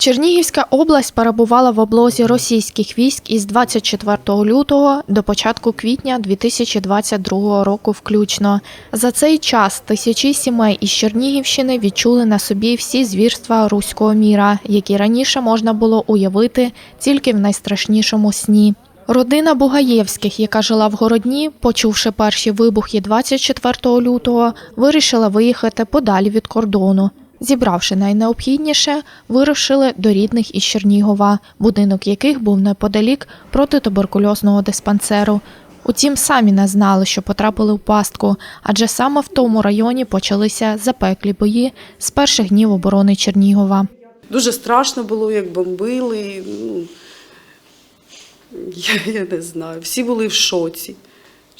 Чернігівська область перебувала в облозі російських військ із 24 лютого до початку квітня 2022 року включно. За цей час тисячі сімей із Чернігівщини відчули на собі всі звірства руського міра, які раніше можна було уявити тільки в найстрашнішому сні. Родина Бугаєвських, яка жила в Городні, почувши перші вибухи 24 лютого, вирішила виїхати подалі від кордону. Зібравши найнеобхідніше, вирушили до рідних із Чернігова, будинок яких був неподалік протитуберкульозного диспансеру. Утім, самі не знали, що потрапили в пастку, адже саме в тому районі почалися запеклі бої з перших днів оборони Чернігова. Дуже страшно було, як бомбили. Ну, я, я не знаю. Всі були в шоці,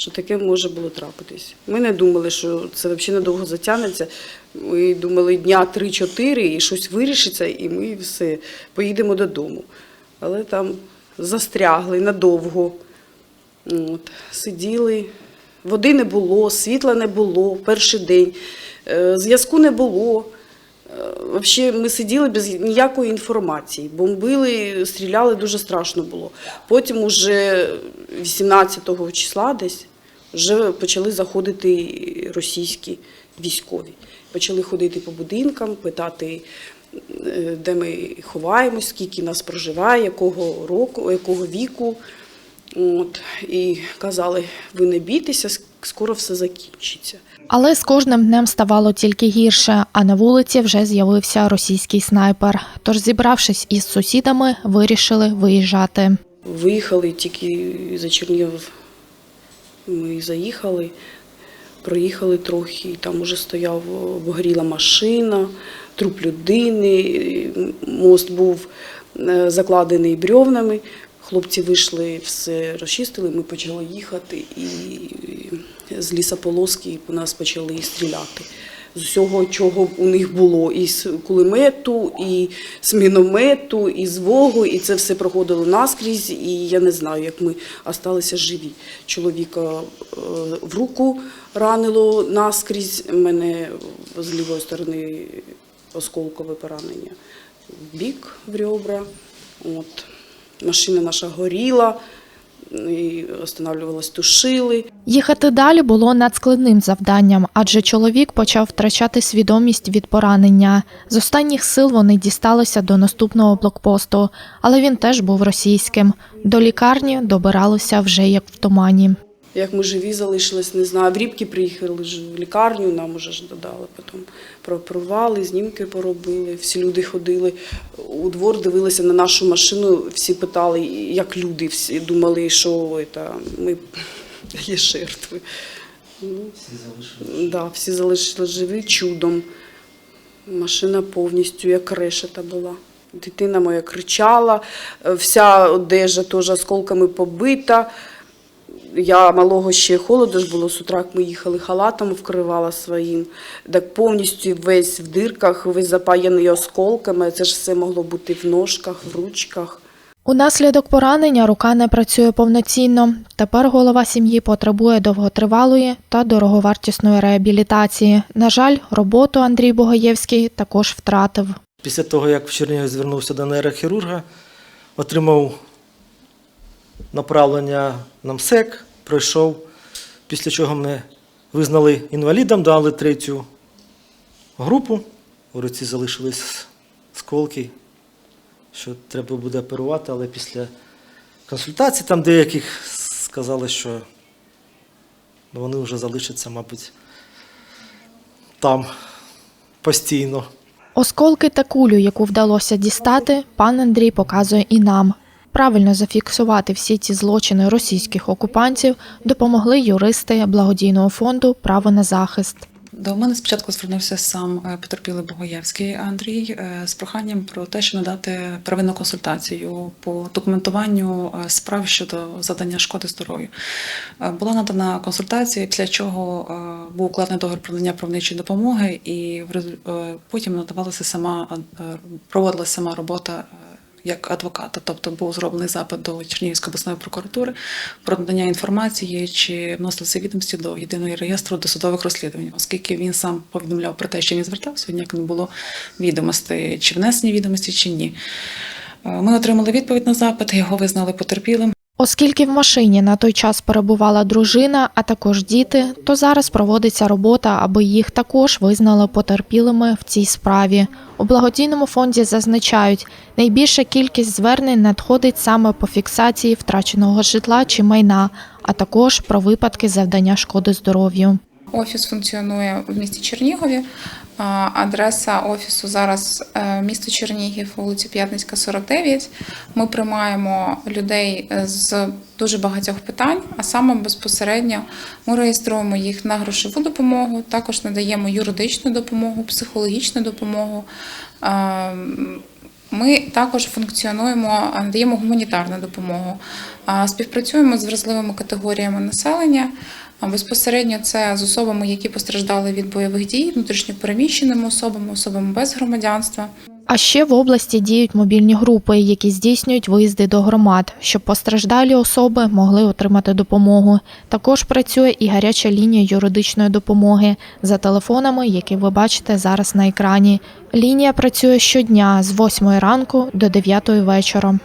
що таке може було трапитись. Ми не думали, що це взагалі надовго затягнеться. Ми думали дня 3-4 і щось вирішиться, і ми все поїдемо додому. Але там застрягли надовго. От, сиділи. Води не було, світла не було перший день, е, зв'язку не було. Взагалі, ми сиділи без ніякої інформації. Бомбили, стріляли, дуже страшно було. Потім, уже 18 числа десь, вже почали заходити російські військові. Почали ходити по будинкам, питати, е, де ми ховаємось, скільки нас проживає, якого року, якого віку. От, і казали, ви не бійтеся, скоро все закінчиться. Але з кожним днем ставало тільки гірше, а на вулиці вже з'явився російський снайпер. Тож, зібравшись із сусідами, вирішили виїжджати. Виїхали тільки за Чернігів. Ми заїхали, проїхали трохи, і там уже стояв, обгоріла машина, труп людини, мост був е, закладений брьовнами. Хлопці вийшли, все розчистили, ми почали їхати, і з лісополоски по нас почали стріляти. З усього, чого у них було, і з кулемету, і з міномету, і з вогу, і це все проходило наскрізь. І я не знаю, як ми залишилися живі. Чоловіка е, в руку ранило наскрізь, мене з лівої сторони осколкове поранення, в бік в ребра. От. Машина наша горіла, і останавливалась, тушили. Їхати далі було надскладним завданням, адже чоловік почав втрачати свідомість від поранення. З останніх сил вони дісталися до наступного блокпосту, але він теж був російським. До лікарні добиралося вже як в тумані. Як ми живі залишились, не знаю. В Рібки приїхали ж в лікарню, нам уже ж додали. Потім пропровали, знімки поробили. Всі люди ходили у двор, дивилися на нашу машину. Всі питали, як люди. Всі думали, що це, ми є жертви. Ну, Всі залишилися. да, всі залишились живі чудом. Машина повністю як решета була. Дитина моя кричала, вся одежа теж осколками побита. Я малого ще холодно ж було з утра, ми їхали халатом, вкривала своїм. Так повністю весь в дирках, весь запаяний осколками. Це ж все могло бути в ножках, в ручках. Унаслідок поранення рука не працює повноцінно. Тепер голова сім'ї потребує довготривалої та дороговартісної реабілітації. На жаль, роботу Андрій Богаєвський також втратив. Після того, як в Чернігів звернувся до нейрохірурга, отримав направлення на МСЕК, пройшов, після чого мене визнали інвалідом, дали третю групу. У руці залишились сколки, що треба буде оперувати, але після консультацій там деяких сказали, що вони вже залишаться, мабуть, там постійно. Осколки та кулю, яку вдалося дістати, пан Андрій показує і нам. Правильно зафіксувати всі ці злочини російських окупантів допомогли юристи благодійного фонду Право на захист. До мене спочатку звернувся сам е, потерпілий Богоєвський Андрій е, з проханням про те, що надати первинну консультацію по документуванню е, справ щодо завдання шкоди здоров'ю. Була надана консультація, після чого був укладений договір про надання правничої допомоги, і потім надавалася сама проводилася сама робота як адвоката, тобто був зроблений запит до Чернігівської обласної прокуратури про надання інформації чи вносилися відомості до єдиного реєстру досудових розслідувань, оскільки він сам повідомляв про те, що він звертався, ніяк не було відомостей, чи внесені відомості, чи ні. Е, Ми отримали відповідь на запит, його визнали потерпілим. Оскільки в машині на той час перебувала дружина, а також діти, то зараз проводиться робота, аби їх також визнали потерпілими в цій справі. У благодійному фонді зазначають, найбільша кількість звернень надходить саме по фіксації втраченого житла чи майна, а також про випадки завдання шкоди здоров'ю. Офіс функціонує в місті Чернігові. Адреса офісу зараз е, місто Чернігів, вулиця П'ятницька, 49. Ми приймаємо людей е, з дуже багатьох питань, а саме безпосередньо ми реєструємо їх на грошову допомогу, також надаємо юридичну допомогу, психологічну допомогу. Е, Ми також функціонуємо, надаємо гуманітарну допомогу, співпрацюємо з вразливими категоріями населення. Безпосередньо це з особами, які постраждали від бойових дій, внутрішньопереміщеними особами, особами без громадянства. А ще в області діють мобільні групи, які здійснюють виїзди до громад, щоб постраждалі особи могли отримати допомогу. Також працює і гаряча лінія юридичної допомоги за телефонами, які ви бачите зараз на екрані. Лінія працює щодня з 8 ранку до 9 вечора.